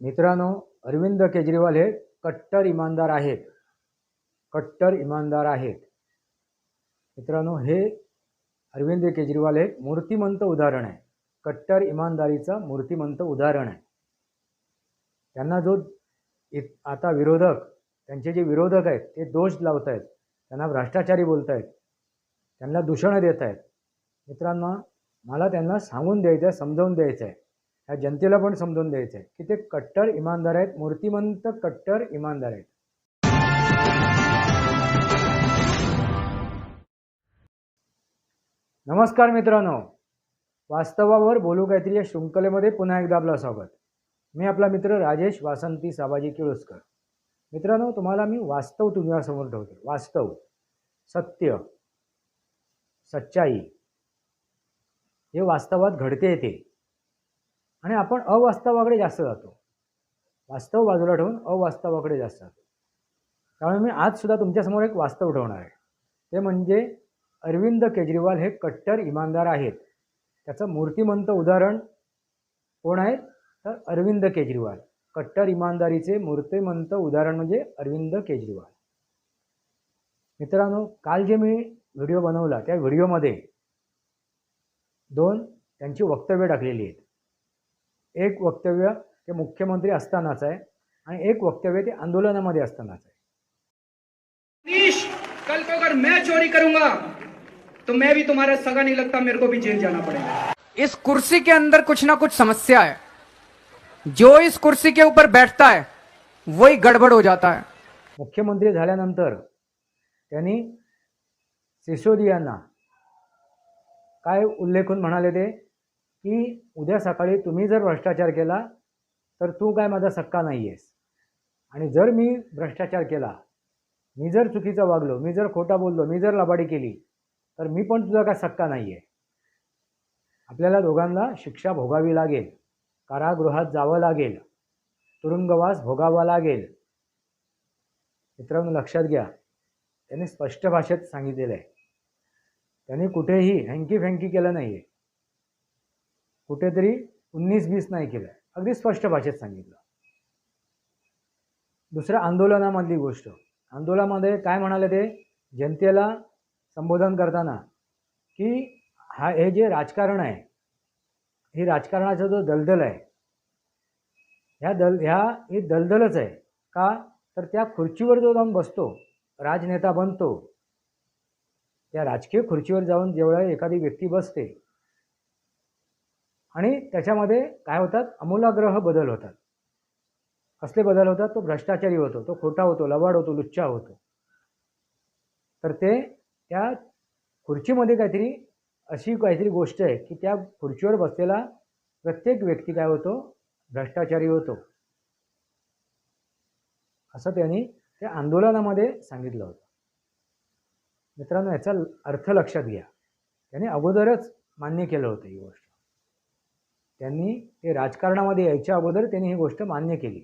मित्रांनो अरविंद केजरीवाल हे कट्टर इमानदार आहेत. कट्टर इमानदार आहेत. मित्रांनो हे अरविंद केजरीवाल हे मूर्तिमंत उदाहरण आहे. कट्टर इमानदारीचं मूर्तिमंत उदाहरण आहे. त्यांना जो इत आता विरोधक त्यांचे जे विरोधक आहेत ते दोष लावत आहेत त्यांना भ्रष्टाचारी बोलत आहेत त्यांना दूषणं देत आहेत मित्रांनो मला त्यांना सांगून द्यायचं आहे समजावून द्यायचं आहे ह्या जनतेला पण समजून द्यायचं आहे की ते कट्टर इमानदार आहेत मूर्तिमंत कट्टर इमानदार आहेत. नमस्कार मित्रांनो. वास्तवावर बोलू काहीतरी या शृंखलेमध्ये पुन्हा एकदा आपलं स्वागत. मी आपला मित्र राजेश वासंती साबाजी किळुसकर. मित्रांनो तुम्हाला मी वास्तव तुझ्यासमोर ठेवतो. वास्तव. सत्य. सच्चाई. हे वास्तवात घडते येते आणि आपण अवास्तवाकडे जास्त जातो. वास्तव बाजूला ठेवून अवास्तवाकडे जास्त जातो. त्यामुळे मी आजसुद्धा तुमच्यासमोर एक वास्तव ठेवणार आहे. ते म्हणजे अरविंद केजरीवाल हे कट्टर इमानदार आहेत. त्याचं मूर्तिमंत उदाहरण कोण आहे? तर अरविंद केजरीवाल. कट्टर इमानदारीचे मूर्तिमंत उदाहरण म्हणजे अरविंद केजरीवाल. मित्रांनो काल जे मी व्हिडिओ बनवला त्या व्हिडिओमध्ये दोन त्यांची वक्तव्य टाकलेली आहेत. एक वक्तव्य ते मुख्यमंत्री असतानाच आहे आणि एक वक्तव्य ते आंदोलनामध्ये असतानाच आहे. कल को अगर मैं चोरी करूंगा तो मैं भी तुम्हारा सगा नहीं लगता मेरे को भी जेल जाना पड़ेगा। इस कुर्सी के अंदर कुछ ना कुछ समस्या है। जो इस कुर्सी के ऊपर बैठता है वही गड़बड़ हो जाता है। मुख्यमंत्री झाल्यानंतर त्यांनी सिसोदियांना काय उल्लेखून म्हणाले ते? की उद्या सकाळी तुम्ही जर भ्रष्टाचार केला तर तू काय माझा सक्का नाही आहेस आणि जर मी भ्रष्टाचार केला मी जर चुकीचं वागलो मी जर खोटा बोललो मी जर लबाडी केली तर मी पण तुझा काय सक्का नाही आहे आपल्याला दोघांना शिक्षा भोगावी लागेल कारागृहात जावं लागेल तुरुंगवास भोगावा लागेल. मित्रांनो लक्षात घ्या त्यांनी स्पष्ट भाषेत सांगितलेलं आहे. त्यांनी कुठेही हँकी फँकी केलं नाही आहे कुठेतरी उन्नीस बीस नाही केलं. अगदी स्पष्ट भाषेत सांगितलं. दुसऱ्या आंदोलनामधली गोष्ट. आंदोलनामध्ये काय म्हणाले ते? जनतेला संबोधन करताना की हा हे जे राजकारण आहे ही राजकारणाचा जो दलदल आहे ह्या दल ह्या ही दलदलच आहे. का? तर त्या खुर्चीवर जो जाऊन बसतो राजनेता बनतो त्या राजकीय खुर्चीवर जाऊन जेवढा एखादी व्यक्ती बसते आणि त्याच्यामध्ये काय होतात? अमूलाग्रह बदल होतात. कसले बदल होतात? तो भ्रष्टाचारी होतो तो खोटा होतो लबाड होतो लुच्चा होतो. तर ते त्या खुर्चीमध्ये काहीतरी अशी काहीतरी गोष्ट आहे की त्या खुर्चीवर बसलेला प्रत्येक व्यक्ती काय होतो? भ्रष्टाचारी होतो. असं त्यांनी त्या आंदोलनामध्ये सांगितलं होतं. मित्रांनो याचा अर्थ लक्षात घ्या. त्यांनी अगोदरच मान्य केलं होतं ही गोष्ट. त्यांनी ते राजकारणामध्ये यायच्या अगोदर त्यांनी ही गोष्ट मान्य केली.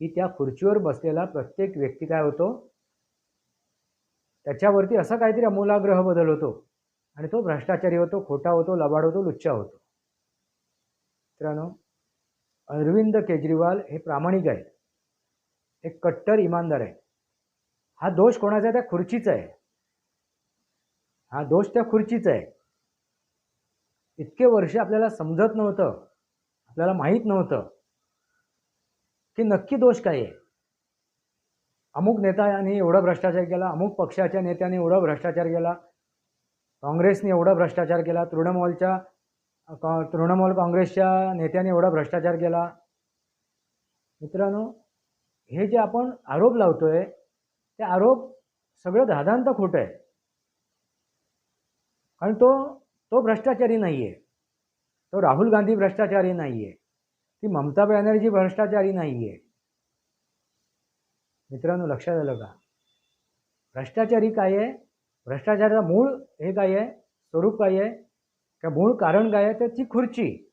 की त्या खुर्चीवर बसलेला प्रत्येक व्यक्ती काय होतो? त्याच्यावरती असा काहीतरी अमूलाग्रह बदल होतो आणि तो भ्रष्टाचारी होतो खोटा होतो लबाड होतो लुच्चा होतो. मित्रांनो अरविंद केजरीवाल हे प्रामाणिक आहेत. एक कट्टर इमानदार आहे हा दोष कोणाचा आहे? त्या खुर्चीचा आहे. हा दोष त्या खुर्चीचा आहे. इतके वर्ष आपल्याला समजत नव्हतं आपल्याला माहीत नव्हतं की नक्की दोष काय आहे. अमुक नेत्याने एवढा भ्रष्टाचार केला अमुक पक्षाच्या नेत्याने एवढा भ्रष्टाचार केला काँग्रेसने एवढा भ्रष्टाचार केला तृणमूलच्या तृणमूल काँग्रेसच्या नेत्याने एवढा भ्रष्टाचार केला. मित्रांनो हे जे आपण आरोप लावतोय ते आरोप सगळं धादांत खोटं आहे. कारण तो तो भ्रष्टाचारी नाही आहे तो राहुल गांधी भ्रष्टाचारी नाही आहे ती ममता बॅनर्जी भ्रष्टाचारी नाही आहे मित्रांनो लक्षात आलं का? भ्रष्टाचारी काय आहे? भ्रष्टाचाराचं मूळ हे काय आहे? स्वरूप काय आहे? का मूळ कारण काय आहे? तर ती खुर्ची.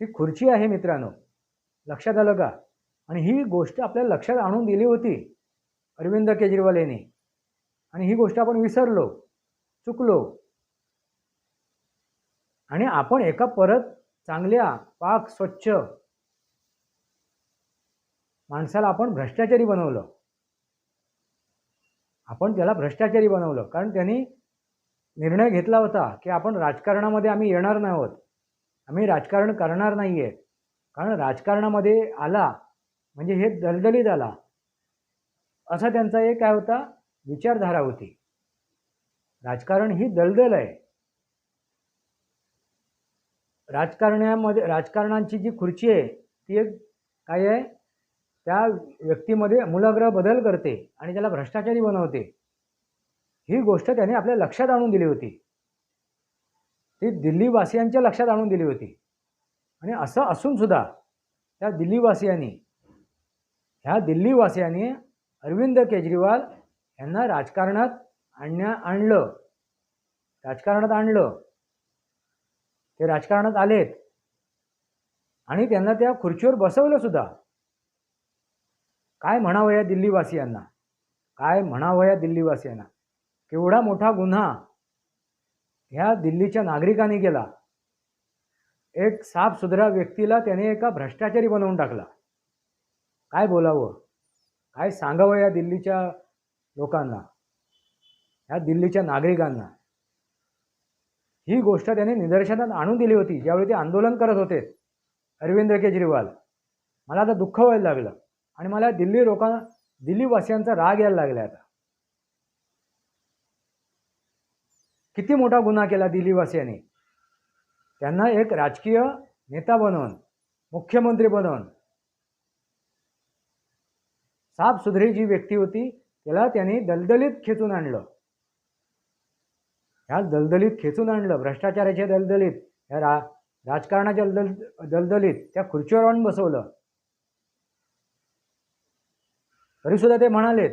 ती खुर्ची आहे मित्रांनो. लक्षात आलं का? आणि ही गोष्ट आपल्याला लक्षात आणून दिली होती अरविंद केजरीवाल यांनी. आणि ही गोष्ट आपण विसरलो चुकलो. आणि आपण एका परत चांगल्या पाक स्वच्छ माणसाला आपण भ्रष्टाचारी बनवलं. आपण त्याला भ्रष्टाचारी बनवलं. कारण त्यांनी निर्णय घेतला होता की आपण राजकारणामध्ये आम्ही येणार नाही आहोत. आम्ही राजकारण करणार नाही आहे कारण राजकारणामध्ये आला म्हणजे हे दलदलीत आला. असा त्यांचा एक काय होता? विचारधारा होती. राजकारण ही दलदल आहे. राजकारण्यामध्ये राजकारणांची जी खुर्ची आहे ती एक काय आहे? त्या व्यक्तीमध्ये मूलाग्रह बदल करते आणि त्याला भ्रष्टाचारी बनवते. ही गोष्ट त्याने आपल्या लक्षात आणून दिली होती. ती दिल्लीवासियांच्या लक्षात आणून दिली होती. आणि असं असूनसुद्धा त्या दिल्लीवासियांनी ह्या दिल्लीवासियांनी अरविंद केजरीवाल यांना राजकारणात आणण्या आणलं. राजकारणात आणलं. ते राजकारणात आलेत. आणि त्यांना त्या खुर्चीवर बसवलं सुद्धा. काय म्हणावं या दिल्लीवासियांना? काय म्हणावं या दिल्लीवासियांना? केवढा मोठा गुन्हा ह्या दिल्लीच्या नागरिकांनी केला. एक साफसुधरा व्यक्तीला त्याने एका भ्रष्टाचारी बनवून टाकला. काय बोलावं? काय सांगावं या दिल्लीच्या लोकांना? ह्या दिल्लीच्या नागरिकांना? ही गोष्ट त्यांनी निदर्शनात आणून दिली होती ज्यावेळी ते आंदोलन करत होते. अरविंद केजरीवाल. मला आता दुःख व्हायला लागलं आणि मला दिल्ली लोकांना दिल्लीवासियांचा राग यायला लागला आता. किती मोठा गुन्हा केला दिल्लीवासियांनी? त्यांना एक राजकीय नेता बनवून मुख्यमंत्री बनवून. साफसुथरी जी व्यक्ती होती त्याला त्यांनी दलदलीत खेचून आणलं. ह्या दलदलीत खेचून आणलं भ्रष्टाचाराच्या दलदलीत ह्या रा राजकारणाच्या दल दलदलीत त्या खुर्चीवर आणून बसवलं. तरीसुद्धा ते म्हणालेत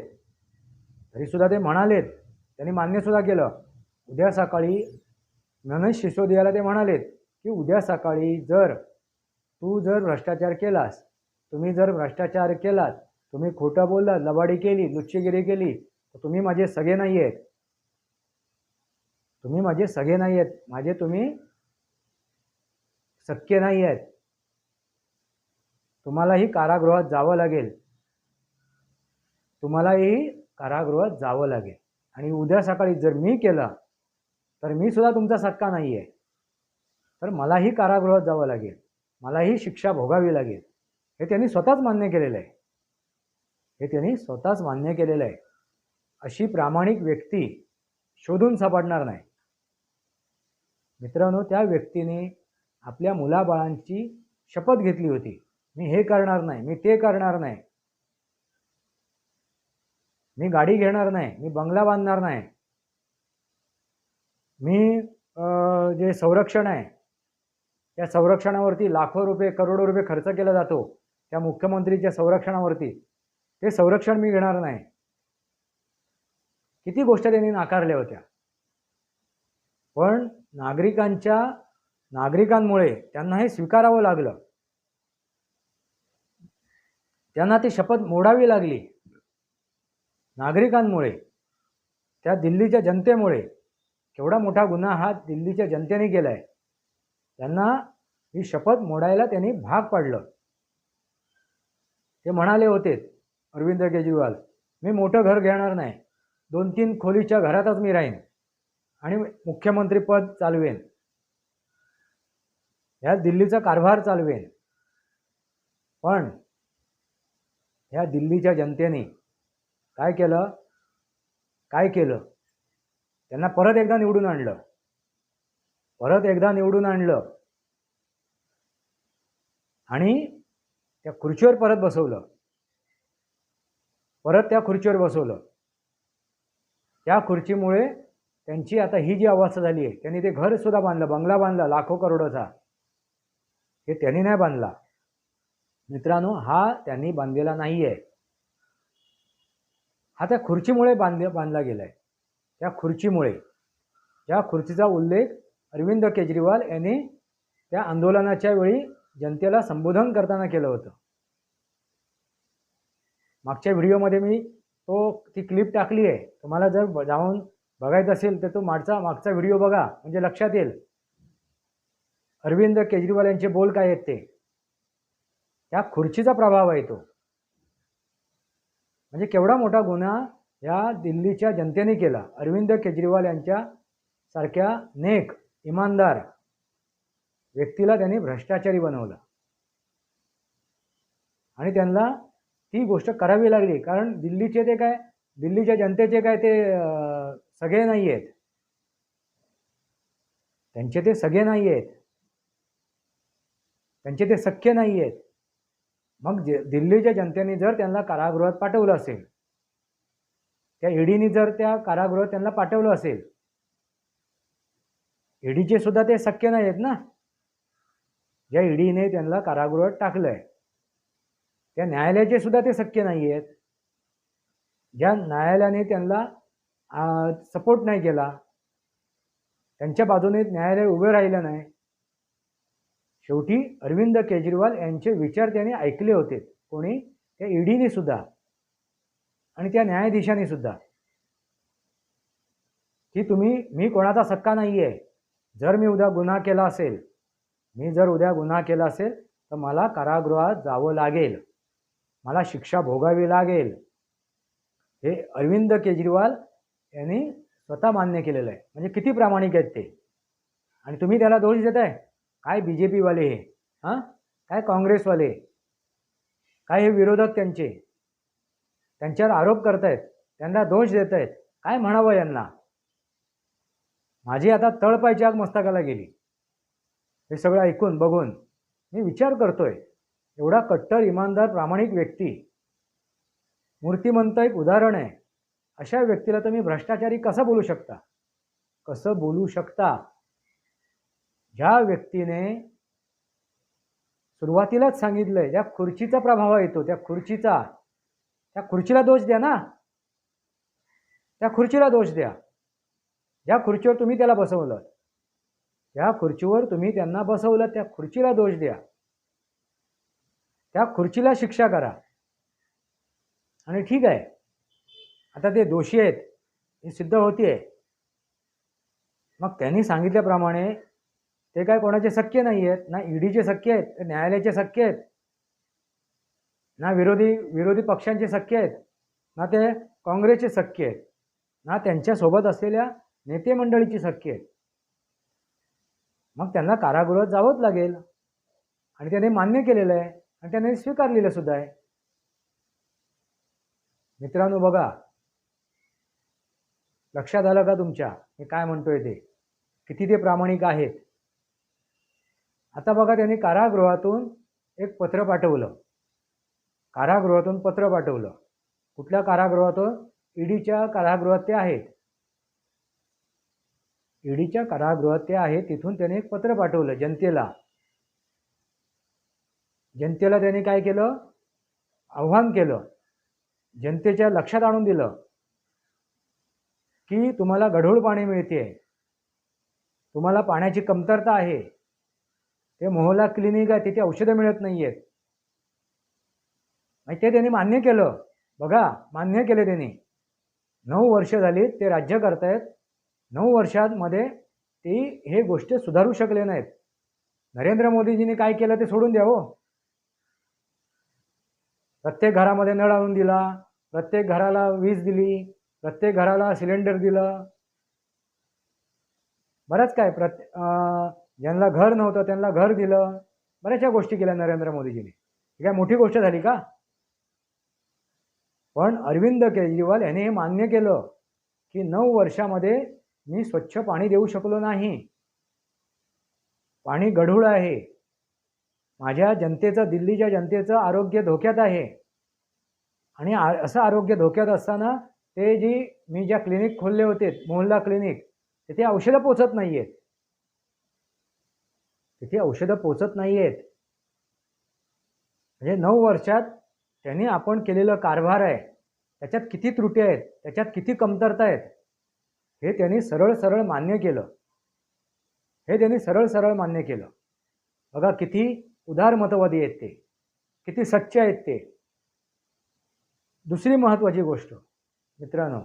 तरीसुद्धा ते म्हणालेत त्यांनी मान्यसुद्धा केलं. उद्या सकाळी ननश सिसोदियाला ते म्हणालेत की उद्या सकाळी जर तू जर भ्रष्टाचार केलास तुम्ही जर भ्रष्टाचार केलात तुम्ही खोटं बोललात लबाडी केली लुच्चेगिरी केली तर तुम्ही माझे सगळे नाही आहेत तुम्ही माझे सगळे नाही आहेत माझे तुम्ही सख्य नाही आहेत तुम्हालाही कारागृहात जावं लागेल. तुम्हालाही कारागृहात जावं लागेल. आणि उद्या सकाळी जर मी केलं तर मी सुद्धा तुमचा सक्का नाही आहे तर मलाही कारागृहात जावं लागेल. मलाही शिक्षा भोगावी लागेल. हे त्यांनी स्वतःच मान्य केलेलं आहे. हे त्यांनी स्वतःच मान्य केलेलं आहे. अशी प्रामाणिक व्यक्ती शोधून सापडणार नाही. मित्रांनो त्या व्यक्तीने आपल्या मुलाबाळांची शपथ घेतली होती. मी हे करणार नाही मी ते करणार नाही. मी गाडी घेणार नाही मी बंगला बांधणार नाही. मी जे संरक्षण आहे त्या संरक्षणावरती लाखो रुपये करोडो रुपये खर्च केला जातो. त्या मुख्यमंत्रीच्या संरक्षणावरती. ते संरक्षण मी घेणार नाही. किती गोष्ट त्यांनी नाकारल्या होत्या. पण नागरिकांच्या नागरिकांमुळे त्यांना हे स्वीकारावं लागलं. त्यांना ती शपथ मोडावी लागली. नागरिकांमुळे त्या दिल्लीच्या जनतेमुळे. केवढा मोठा गुन्हा हा दिल्लीच्या जनतेने केला आहे त्यांना ही शपथ मोडायला त्यांनी भाग पाडलं. ते म्हणाले होते अरविंद केजरीवाल मी मोठं घर घेणार नाही. दोन तीन खोलीच्या घरातच मी राहीन. आणि मुख्यमंत्रीपद चालवेन ह्या दिल्लीचा कारभार चालवेन पण ह्या दिल्लीच्या जनतेने काय केलं? काय केलं? त्यांना परत एकदा निवडून आणलं. परत एकदा निवडून आणलं. आणि त्या खुर्चीवर परत बसवलं. परत त्या खुर्चीवर बसवलं. त्या खुर्चीमुळे त्यांची आता ही जी अवस्था झाली आहे त्यांनी ते घरसुद्धा बांधलं बंगला बांधला लाखो करोडोचा. हे त्यांनी नाही बांधला. मित्रांनो हा त्यांनी बांधलेला नाही आहे हा त्या खुर्चीमुळे बांध बांधला गेला आहे त्या खुर्चीमुळे. या खुर्चीचा उल्लेख अरविंद केजरीवाल यांनी त्या आंदोलनाच्या वेळी जनतेला संबोधन करताना केलं होतं. मागच्या व्हिडिओमध्ये मी तो ती क्लिप टाकली आहे. तुम्हाला जर जाऊन बघायचं असेल तर तो मागचा मागचा व्हिडिओ बघा म्हणजे लक्षात येईल. अरविंद केजरीवाल यांचे बोल काय आहेत ते? त्या खुर्चीचा प्रभाव आहे तो. म्हणजे केवढा मोठा गुन्हा या दिल्लीच्या जनतेने केला. अरविंद केजरीवाल यांच्या सारख्या नेक इमानदार व्यक्तीला त्यांनी भ्रष्टाचारी बनवलं. आणि त्यांना ती गोष्ट करावी लागली. कारण दिल्लीचे ते काय? दिल्लीच्या जनतेचे काय ते सगळे नाही आहेत त्यांचे ते सगळे नाही आहेत त्यांचे ते सख्य नाही आहेत मग दिल्लीच्या जनतेने जर त्यांना कारागृहात पाठवलं असेल त्या ईडीने जर त्या कारागृहात त्यांना पाठवलं असेल ईडीचे सुद्धा ते सख्य नाही आहेत ना? ज्या ईडीने त्यांना कारागृहात टाकलंय त्या न्यायालयाचे सुद्धा ते शक्य नाही आहेत ज्या न्यायालयाने त्यांना सपोर्ट नाही केला. त्यांच्या बाजूने न्यायालय उभे राहिलं नाही. शेवटी अरविंद केजरीवाल यांचे विचार त्यांनी ऐकले होते. कोणी? त्या ईडीने सुद्धा. आणि त्या न्यायाधीशाने सुद्धा. की तुम्ही मी कोणाचा सक्का नाही आहे जर मी उद्या गुन्हा केला असेल मी जर उद्या गुन्हा केला असेल तर मला कारागृहात जावं लागेल. मला शिक्षा भोगावी लागेल. हे अरविंद केजरीवाल यांनी स्वतः मान्य केलेलं आहे. म्हणजे किती प्रामाणिक आहेत ते? आणि तुम्ही त्याला दोष देत आहे काय बी जे पीवाले हे? हां? काय काँग्रेसवाले? काय हे विरोधक त्यांचे? त्यांच्यावर आरोप करतायत. त्यांना दोष देत आहेत काय म्हणावं यांना? माझी आता तळपायची आग मस्तकाला गेली. हे सगळं ऐकून बघून मी विचार करतोय. एवढा कट्टर इमानदार प्रामाणिक व्यक्ती. मूर्तिमंत एक उदाहरण आहे. अशा व्यक्तीला तुम्ही भ्रष्टाचारी कसं बोलू शकता? कसं बोलू शकता? ज्या व्यक्तीने सुरुवातीलाच सांगितलंय ज्या खुर्चीचा प्रभाव येतो त्या खुर्चीचा त्या खुर्चीला दोष द्या ना. त्या खुर्चीला दोष द्या. ज्या खुर्चीवर तुम्ही त्याला बसवलं त्या खुर्चीवर तुम्ही त्यांना बसवलं त्या खुर्चीला दोष द्या. त्या खुर्चीला शिक्षा करा. आणि ठीक आहे. आता ते दोषी आहेत हे सिद्ध होतीये. मग त्यांनी सांगितल्याप्रमाणे ते काय कोणाचे शक्य नाही आहेत ना ईडीचे शक्य आहेत न्यायालयाचे शक्य आहेत ना विरोधी विरोधी पक्षांचे शक्य आहेत ना ते काँग्रेसचे शक्य आहेत ना त्यांच्यासोबत असलेल्या नेते मंडळीची शक्य आहेत. मग त्यांना कारागृहात जावंच लागेल. आणि त्याने मान्य केलेलं आहे आणि त्याने स्वीकारलेलं सुद्धा आहे. मित्रांनो बघा लक्षात आलं का तुमच्या? मी काय म्हणतोय ते? किती ते प्रामाणिक आहेत? आता बघा त्यांनी कारागृहातून एक पत्र पाठवलं. कारागृहातून पत्र पाठवलं. कुठल्या कारागृहातून? ईडीच्या कारागृहात ते आहेत. ईडीच्या कारागृहात ते आहेत तिथून त्याने एक पत्र पाठवलं जनतेला. जनतेला त्याने काय केलं? आव्हान केलं. जनतेच्या लक्षात आणून दिलं. की तुम्हाला गढूळ पाणी मिळते. तुम्हाला पाण्याची कमतरता आहे. ते मोहला क्लिनिक आहे तिथे औषधं मिळत नाही आहेत ते त्यांनी मान्य केलं. बघा मान्य केले त्यांनी. नऊ वर्ष झाली ते राज्य करतायत. नऊ वर्षांमध्ये ते हे गोष्ट सुधारू शकले नाहीत. नरेंद्र मोदीजींनी काय केलं ते सोडून द्या हो. प्रत्येक घरामध्ये नळ आणून दिला प्रत्येक घराला वीज दिली प्रत्येक घराला सिलेंडर दिलं. बरंच काय प्रत्ये ज्यांना घर नव्हतं त्यांना घर दिलं. बऱ्याचशा गोष्टी केल्या नरेंद्र मोदीजींनी. ही काय मोठी गोष्ट झाली का? पण अरविंद केजरीवाल यांनी हे मान्य केलं की नऊ वर्षामध्ये मी स्वच्छ पाणी देऊ शकलो नाही. पाणी गढूळ आहे. माझ्या जनतेचं दिल्लीच्या जनतेचं आरोग्य धोक्यात आहे. आणि असं आरोग्य धोक्यात असताना ते जी मी ज्या क्लिनिक खोलले होते मोहल्ला क्लिनिक तिथे औषधं पोचत नाही आहेत तिथे औषधं पोचत नाही आहेत म्हणजे नऊ वर्षात त्यांनी आपण केलेलं कारभार आहे. त्याच्यात किती त्रुटी आहेत त्याच्यात किती कमतरता आहेत हे त्यांनी सरळ सरळ मान्य केलं. हे त्यांनी सरळ सरळ मान्य केलं. बघा किती उदारमतवादी आहेत ते. किती सच्चे आहेत ते. दुसरी महत्त्वाची गोष्ट मित्रांनो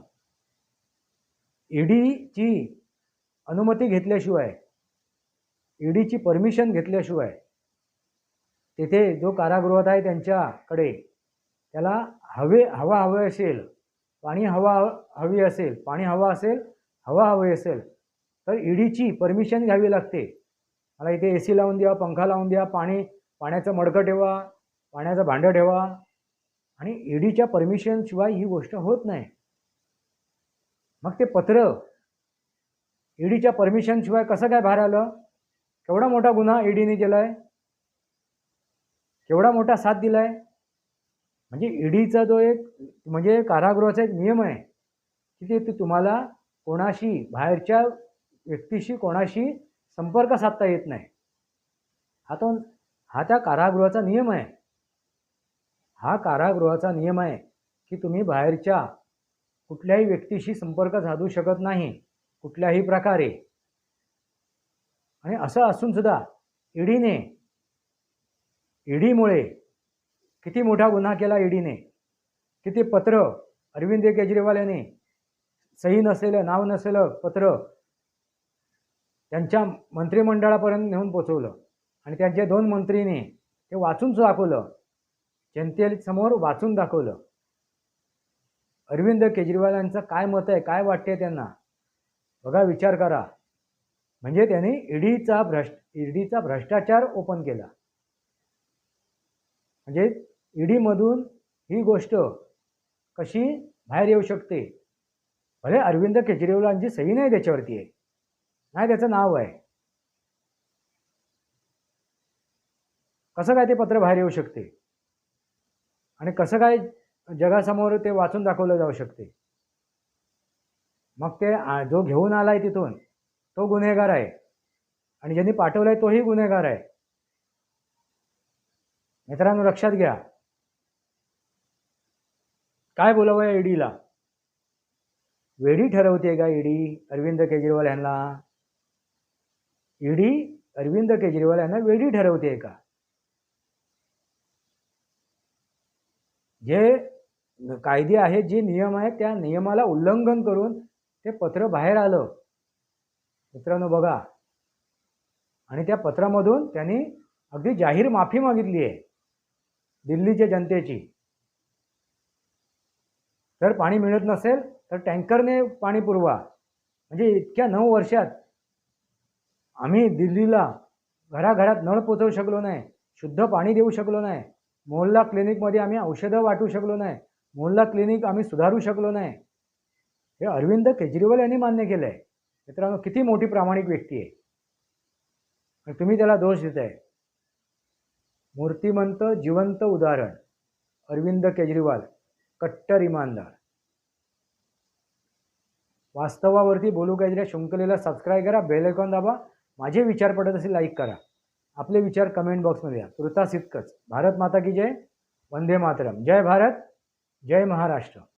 ईडीची अनुमती घेतल्याशिवाय ईडीची परमिशन घेतल्याशिवाय तेथे जो कारागृहात आहे त्यांच्याकडे त्याला हवे हवा हवे असेल पाणी हवा हवी असेल पाणी हवा असेल हवा हवी असेल तर ईडीची परमिशन घ्यावी लागते. मला इथे ए सी लावून द्या पंखा लावून द्या पाणी पाण्याचं मडकं ठेवा पाण्याचं भांडं ठेवा. आणि ईडीच्या परमिशनशिवाय ही गोष्ट होत नाही. मग ते पत्र ईडीच्या परमिशनशिवाय कसं काय बाहेर आलं? केवढा मोठा गुन्हा ईडीने केला आहे केवढा मोठा साथ दिला आहे म्हणजे ईडीचा जो एक म्हणजे कारागृहाचा एक नियम आहे की ते ते तुम्हाला कोणाशी बाहेरच्या व्यक्तीशी कोणाशी संपर्क साधता येत नाही. हा तो हा त्या कारागृहाचा नियम आहे. हा कारागृहाचा नियम आहे की तुम्ही बाहेरच्या कुठल्याही व्यक्तीशी संपर्क साधू शकत नाही कुठल्याही प्रकारे. आणि असं असून सुद्धा ईडीने ईडीमुळे किती मोठा गुन्हा केला ईडीने? किती पत्र अरविंद केजरीवाल यांनी सही नसलेलं नाव नसलेलं पत्र त्यांच्या मंत्रिमंडळापर्यंत नेऊन पोचवलं. आणि त्यांच्या दोन मंत्रीने ते वाचून दाखवलं. जनतेसमोर वाचून दाखवलं. अरविंद केजरीवाल यांचं काय मत आहे काय वाटते त्यांना? बघा विचार करा. म्हणजे त्यांनी ईडीचा भ्रष्ट ईडीचा भ्रष्टाचार ओपन केला. म्हणजे ईडीमधून ही गोष्ट कशी बाहेर येऊ शकते? भले अरविंद केजरीवालांची सही नाही त्याच्यावरती आहे. नाही त्याचं नाव आहे. कसं काय ते पत्र बाहेर येऊ शकते? आणि कसं काय जगासमोर ते वाचून दाखवलं जाऊ शकते. मग ते जो घेऊन आलाय तिथून तो गुन्हेगार आहे. आणि ज्यांनी पाठवलाय तोही गुन्हेगार आहे. मित्रांनो लक्षात घ्या. काय बोलावं या ईडीला? वेडी ठरवते का ईडी? अरविंद केजरीवाल यांना? ईडी अरविंद केजरीवाल यांना वेडी ठरवते का? जे कायदे आहेत जे नियम आहेत त्या नियमाला उल्लंघन करून ते पत्र बाहेर आलं. मित्रांनो बघा. आणि त्या पत्रामधून त्यांनी अगदी जाहीर माफी मागितली आहे. दिल्लीच्या जनतेची. जर पाणी मिळत नसेल तर टँकरने पाणी पुरवा. म्हणजे इतक्या नऊ वर्षात आम्ही दिल्लीला घराघरात नळ पोचवू शकलो नाही शुद्ध पाणी देऊ शकलो नाही मोहल्ला क्लिनिकमध्ये आम्ही औषधं वाटू शकलो नाही मोहल्ला क्लिनिक आम्ही सुधारू शकलो नाही. हे अरविंद केजरीवाल यांनी मान्य केलं आहे मित्रांनो किती मोठी प्रामाणिक व्यक्ती आहे. आणि तुम्ही त्याला दोष देताय. मूर्तिमंत जिवंत उदाहरण अरविंद केजरीवाल कट्टर इमानदार. वास्तवावरती बोलू काहीतरी शृंखलेला सबस्क्राईब करा बेल आयकॉन दाबा. माझे विचार पडत असेल लाईक करा. आपले विचार कमेंट बॉक्समध्ये द्या तुर्तास इतकंच भारत माता की जय. वंदे मातरम. जय भारत. जय महाराष्ट्र.